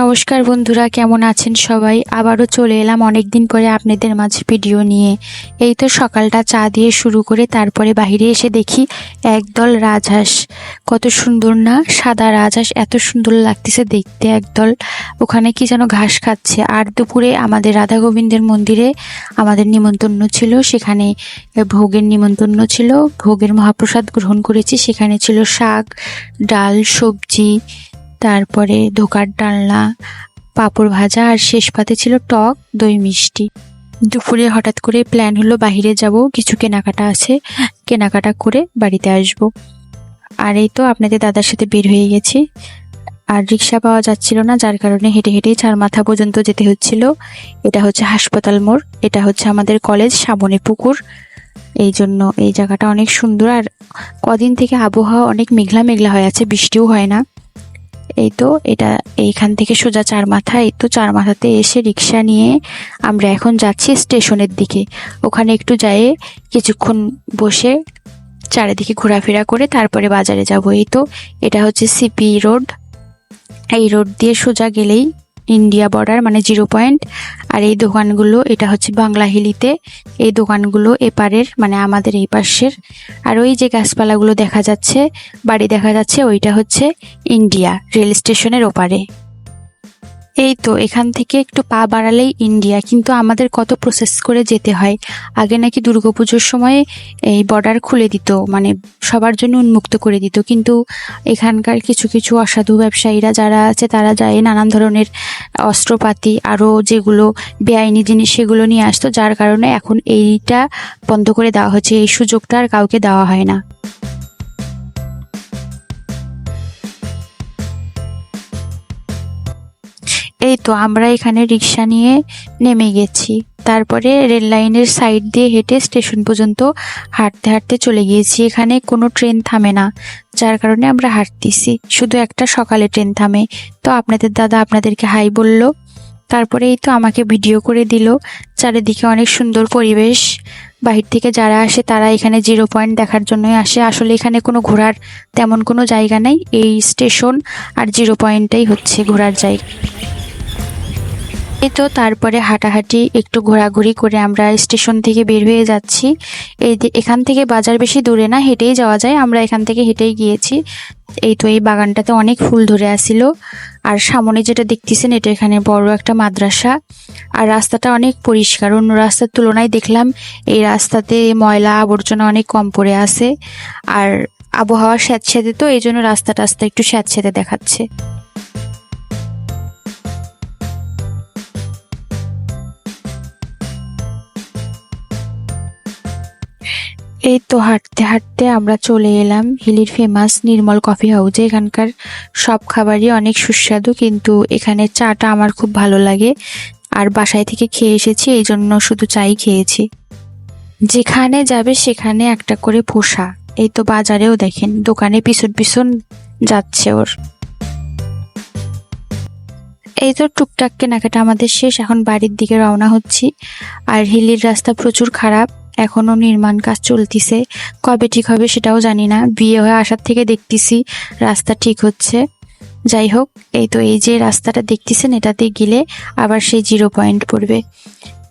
নমস্কার বন্ধুরা, কেমন আছেন সবাই? আবারও চলে এলাম অনেক দিন পরে আপনাদের মাঝে ভিডিও নিয়ে। এই তো সকালটা চা দিয়ে শুরু করে তারপরে বাইরে এসে দেখি একদল রাজহাঁস। কত সুন্দর না? সাদা রাজহাঁস, এত সুন্দর লাগতেছে দেখতে একদল। ওখানে কি যেন ঘাস খাচ্ছে। আর দুপুরে আমাদের রাধা গোবিন্দের মন্দিরে আমাদের নিমন্ত্রণ ছিল। সেখানে ভোগের নিমন্ত্রণ ছিল। ভোগের মহাপ্রসাদ গ্রহণ করেছি। সেখানে ছিল শাক, ডাল, সবজি তারপরে ধোকার ডালনা, পাঁপড় ভাজা আর শেষ পাতে ছিল টক দই মিষ্টি। দুপুরে হঠাৎ করে প্ল্যান হলো বাইরে যাব, কিছু কেনাকাটা আছে, কেনাকাটা করে বাড়িতে আসব। আর এই তো আপনাদের দাদার সাথে বের হয়ে গেছি। আর রিক্সা পাওয়া যাচ্ছিল না, যার কারণে হেঁটে হেঁটেই চার মাথা পর্যন্ত যেতে হচ্ছিল। এটা হচ্ছে হাসপাতাল মোড়, এটা হচ্ছে আমাদের কলেজ, সামনে পুকুর। এই জন্য এই জায়গাটা অনেক সুন্দর, আর কদিন থেকে আবহাওয়া অনেক মেঘলা মেঘলা হয়ে আছে, বৃষ্টিও হয় না। এই তো এটা এইখান থেকে সোজা চার মাথা, এই তো চার মাথাতে এসে রিক্সা নিয়ে আমরা এখন যাচ্ছি স্টেশনের দিকে। ওখানে একটু যাই কিছুক্ষণ বসে চারিদিকে ঘোরাফেরা করে তারপরে বাজারে যাব। এই তো এটা হচ্ছে সিপি রোড। এই রোড দিয়ে সোজা গেলেই ইন্ডিয়া বর্ডার মানে জিরো পয়েন্ট আর এই দোকানগুলো, এটা হচ্ছে বাংলা হিলিতে এই দোকানগুলো এপারের মানে আমাদের এই পাশের। আর ওই যে গাছপালাগুলো দেখা যাচ্ছে, বাড়ি দেখা যাচ্ছে, ওইটা হচ্ছে ইন্ডিয়া রেল স্টেশনের ওপারে। এই তো, এখান থেকে একটু পা বাড়ালেই ইন্ডিয়া। কিন্তু আমাদের কত প্রসেস করে যেতে হয়? আগে নাকি দুর্গাপুজোর সময় এই বর্ডার খুলে দিত মানে সবার জন্য উন্মুক্ত করে দিত। কিন্তু এখানকার কিছু কিছু অসাধু ব্যবসায়ীরা যারা আছে, তারা যায় নানান ধরনের অস্ত্রপাতি আরও যেগুলো বেআইনি জিনিস, সেগুলো নিয়ে আসতো, যার কারণে এখন এইটা বন্ধ করে দেওয়া হচ্ছে এই সুযোগটা আর কাউকে দেওয়া হয় না। এই তো আমরা এখানে রিক্সা নিয়ে নেমে গেছি। তারপরে রেল লাইনের সাইড দিয়ে হেঁটে স্টেশন পর্যন্ত হাঁটতে হাঁটতে চলে গিয়েছি। এখানে কোনো ট্রেন থামে না, যার কারণে আমরা হাঁটতেছি। শুধু একটা সকালে ট্রেন থামে। তো আপনাদের দাদা আপনাদেরকে হাই বলল, তারপরে এই তো আমাকে ভিডিও করে দিল। চারিদিকে অনেক সুন্দর পরিবেশ। বাহির থেকে যারা আসে তারা এখানে জিরো পয়েন্ট দেখার জন্যই আসে। আসলে এখানে কোনো ঘোরার তেমন কোনো জায়গা নেই। এই স্টেশন আর জিরো পয়েন্টটাই হচ্ছে ঘোরার জায়গা। তো তারপরে হাঁটাহাঁটি, একটু ঘোরাঘুরি করে আমরা স্টেশন থেকে বের হয়ে যাচ্ছি। এই এখান থেকে বাজার বেশি দূরে না, হেঁটেই যাওয়া যায়। আমরা এখান থেকে হেঁটেই গিয়েছি। এই তো এই বাগানটাতে অনেক ফুল ধরে আসিল। আর সামনে যেটা দেখতেছেন, এটা এখানে বড় একটা মাদ্রাসা। আর রাস্তাটা অনেক পরিষ্কার। অন্য রাস্তার তুলনায় দেখলাম, এই রাস্তাতে ময়লা আবর্জনা অনেক কম পড়ে আছে। আর আবহাওয়া স্যাঁতস্যাঁতে তো, এই জন্য রাস্তা টাস্তা একটু স্যাঁতস্যাঁতে দেখাচ্ছে। এই তো হাঁটতে হাঁটতে আমরা চলে এলাম হিলির ফেমাস নির্মল কফি হাউসে এখানকার সব খাবারই অনেক সুস্বাদু, কিন্তু এখানে চাটা আমার খুব ভালো লাগে। আর বাসায় থেকে খেয়ে এসেছি, এই জন্য শুধু চাই খেয়েছি। যেখানে যাবে সেখানে একটা করে পোষা। এই তো বাজারেও দেখেন, দোকানে পিছন পিছন যাচ্ছে ওর। এই তো টুকটাক কেনাকাটা আমাদের শেষ, এখন বাড়ির দিকে রওনা হচ্ছি। আর হিলির রাস্তা প্রচুর খারাপ। এখনও নির্মাণ কাজ চলতিছে। কবে ঠিক হবে সেটাও জানি না। বিয়ে হয়ে আসার থেকে দেখতেছি রাস্তা ঠিক হচ্ছে। যাই হোক, এই তো এই যে রাস্তাটা দেখতেছেন, এটাতে গেলে আবার সেই জিরো পয়েন্ট পড়বে।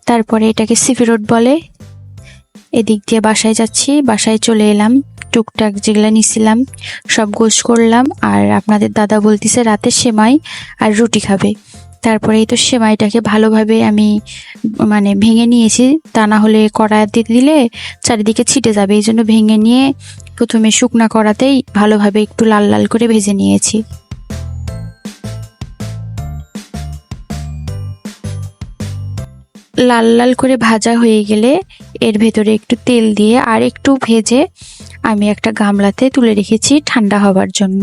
তারপরে এটাকে সিফি রোড বলে। এদিক দিয়ে বাসায় যাচ্ছি, বাসায় চলে এলাম। টুকটাক যেগুলো নিছিলাম, সব গোছ করলাম। আর আপনাদের দাদা বলতেছে রাতে সেমাই আর রুটি খাবে। তারপরে এই তো সেমাইটাকে ভালোভাবে আমি মানে ভেঙে নিয়েছি। তা না হলে কড়াইতে দিলে চারিদিকে ছিটে যাবে। এই জন্য ভেঙে নিয়ে প্রথমে শুকনা কড়াতেই ভালোভাবে একটু লাল লাল করে ভেজে নিয়েছি। লাল লাল করে ভাজা হয়ে গেলে এর ভেতরে একটু তেল দিয়ে আর একটু ভেজে আমি একটা গামলাতে তুলে রেখেছি ঠান্ডা হবার জন্য।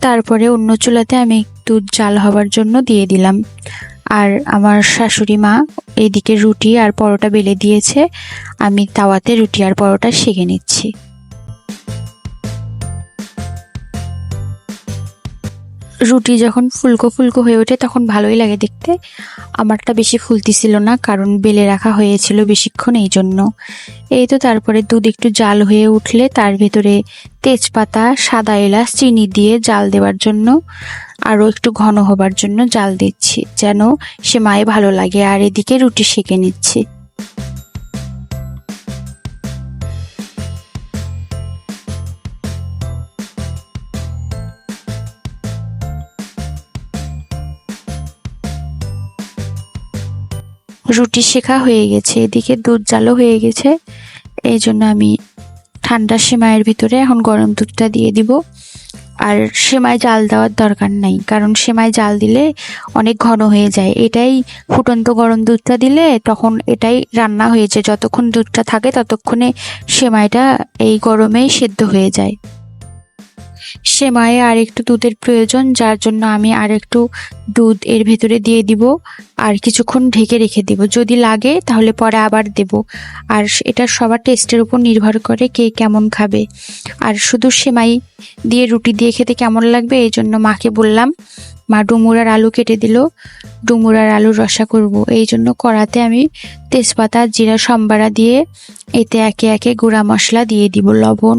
তারপরে অন্য চুলাতে আমি একটু জাল হবার জন্য দিয়ে দিলাম। আর আমার শাশুড়ি মা এদিকে রুটি আর পরোটা বেলে দিয়েছে। আমি তাওয়াতে রুটি আর পরোটা সেঁকে নিচ্ছি। রুটি যখন ফুলকো ফুলকো হয়ে ওঠে, তখন ভালোই লাগে দেখতে। আমারটা বেশি ফুলতিছিল না, কারণ বেলে রাখা হয়েছিল বেশিক্ষণ এই জন্য। এই তো তারপরে দুধ একটু জাল হয়ে উঠলে, তার ভেতরে তেজপাতা, সাদা এলাচ, চিনি দিয়ে জাল দেওয়ার জন্য, আরও একটু ঘন হবার জন্য জাল দিচ্ছি, যেন সে মায়ে ভালো লাগে, আর এদিকে রুটি সেঁকে নিচ্ছি। রুটি শেখা হয়ে গেছে, এদিকে দুধ জালও হয়ে গেছে। এই জন্য আমি ঠান্ডা সেমাইয়ের ভিতরে এখন গরম দুধটা দিয়ে দিব। আর সেমাই জাল দেওয়ার দরকার নাই, কারণ সেমাই জাল দিলে অনেক ঘন হয়ে যায়। এটাই ফুটন্ত গরম দুধটা দিলে তখন এটাই রান্না হয়েছে যতক্ষণ দুধটা থাকে ততক্ষণে সেমাইটা এই গরমেই সেদ্ধ হয়ে যায়। সেমাইয়ে আর একটু দুধের প্রয়োজন, যার জন্য আমি আর একটু দুধ এর ভেতরে দিয়ে দিব আর কিছুক্ষণ ঢেকে রেখে দিব। যদি লাগে তাহলে পরে আবার দেব। আর এটা সবার টেস্টের উপর নির্ভর করে কে কেমন খাবে। আর শুধু সেমাই দিয়ে রুটি দিয়ে খেতে কেমন লাগবে, এই জন্য মাকে বললাম মা ডুমুরার আলু কেটে দিল। ডুমুরার আলুর রসা করব। এই জন্য কড়াতে আমি তেজপাতা, জিরা, সম্বারা দিয়ে এতে একে একে গুঁড়া মশলা দিয়ে দিব। লবণ,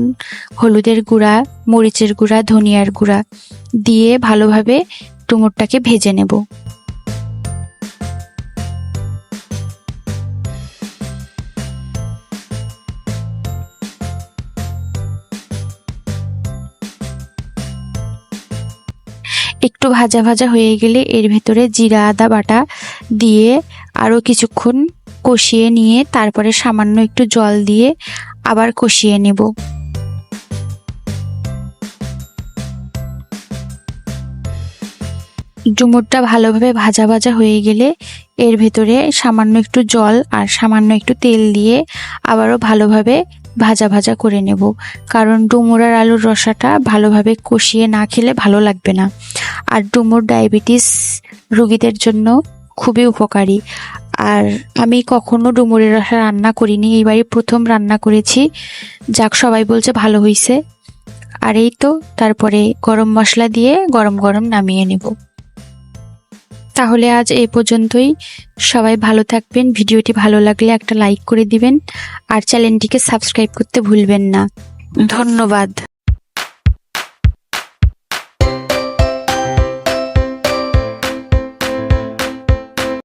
হলুদের গুঁড়া, মরিচের গুঁড়া, ধনিয়ার গুঁড়া দিয়ে ভালোভাবে ডুমুরটাকে ভেজে নেব। একটু ভাজা ভাজা হয়ে গেলে এর ভেতরে জিরা, আদা বাটা দিয়ে আরও কিছুক্ষণ কষিয়ে নিয়ে তারপরে সামান্য একটু জল দিয়ে আবার কষিয়ে নেব। ডুমুরটা ভালোভাবে ভাজা ভাজা হয়ে গেলে এর ভেতরে সামান্য একটু জল আর সামান্য একটু তেল দিয়ে আবারও ভালোভাবে ভাজা ভাজা করে নেব। কারণ ডুমুর আর আলুর রসাটা ভালোভাবে কষিয়ে না খেলে ভালো লাগবে না। আর ডুমুর ডায়াবেটিস রোগীদের জন্য খুবই উপকারী। আর আমি কখনো ডুমুরের রসা রান্না করিনি, এইবারই প্রথম রান্না করেছি। যাক, সবাই বলছে ভালো হয়েছে আর এই তো, তারপরে গরম মশলা দিয়ে গরম গরম নামিয়ে নেব। তাহলে আজ এ পর্যন্তই। সবাই ভালো থাকবেন। ভিডিওটি ভালো লাগলে একটা লাইক করে দিবেন। আর চ্যানেলটিকে সাবস্ক্রাইব করতে ভুলবেন না। ধন্যবাদ।